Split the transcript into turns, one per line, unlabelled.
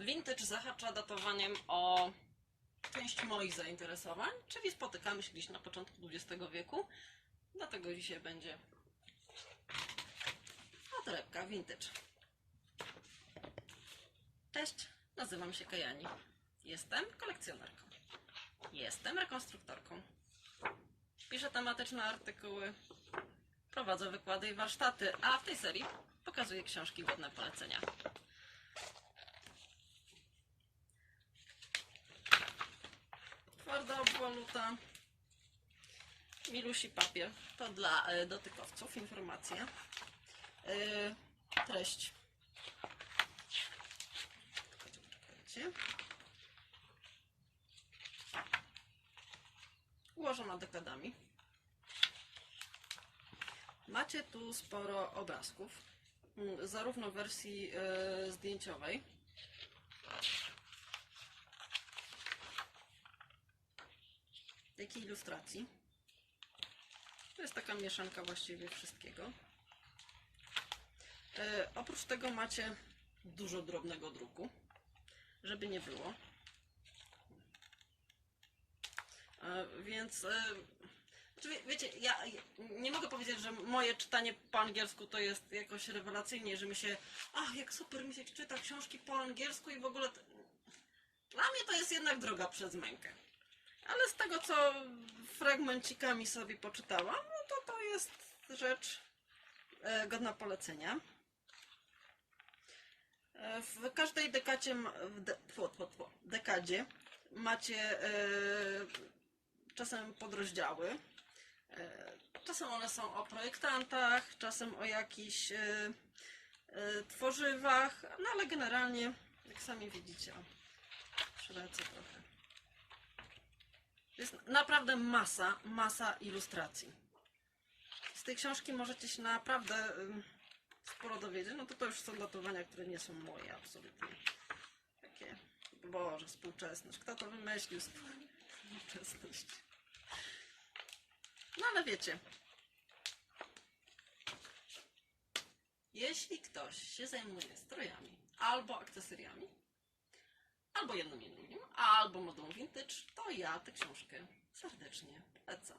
Vintage zahacza datowaniem o część moich zainteresowań, czyli spotykamy się gdzieś na początku XX wieku. Dlatego dzisiaj będzie torebka vintage. Cześć, nazywam się Kajani. Jestem kolekcjonerką. Jestem rekonstruktorką. Piszę tematyczne artykuły, prowadzę wykłady i warsztaty, a w tej serii pokazuję książki godne polecenia. Twarda obwoluta, milusi papier. To dla e, dotykowców informacja. E, treść. Czekajcie. Ułożona dekadami. Macie tu sporo obrazków, mm, zarówno w wersji e, zdjęciowej, jak i ilustracji. To jest taka mieszanka właściwie wszystkiego. E, oprócz tego macie dużo drobnego druku, żeby nie było. E, więc e, wie- wiecie, ja nie mogę powiedzieć, że moje czytanie po angielsku to jest jakoś rewelacyjnie, że mi się, ach, jak super mi się czyta książki po angielsku i w ogóle. Dla mnie to jest jednak droga przez mękę. Ale z tego, co fragmencikami sobie poczytałam, no to to jest rzecz e, godna polecenia. E, W każdej dekadzie, ma- w de, dekadzie macie e, czasem podrozdziały. Czasem one są o projektantach, czasem o jakichś tworzywach, no ale generalnie, jak sami widzicie, przylecę trochę. Jest naprawdę masa, masa ilustracji. Z tej książki możecie się naprawdę sporo dowiedzieć. No to to już są datowania, które nie są moje absolutnie. Takie, Boże, współczesność. Kto to wymyślił? Współczesność. No ale wiecie. Jeśli ktoś się zajmuje strojami albo akcesoriami, albo jednym i drugim, albo modą vintage, to ja tę książkę serdecznie polecam.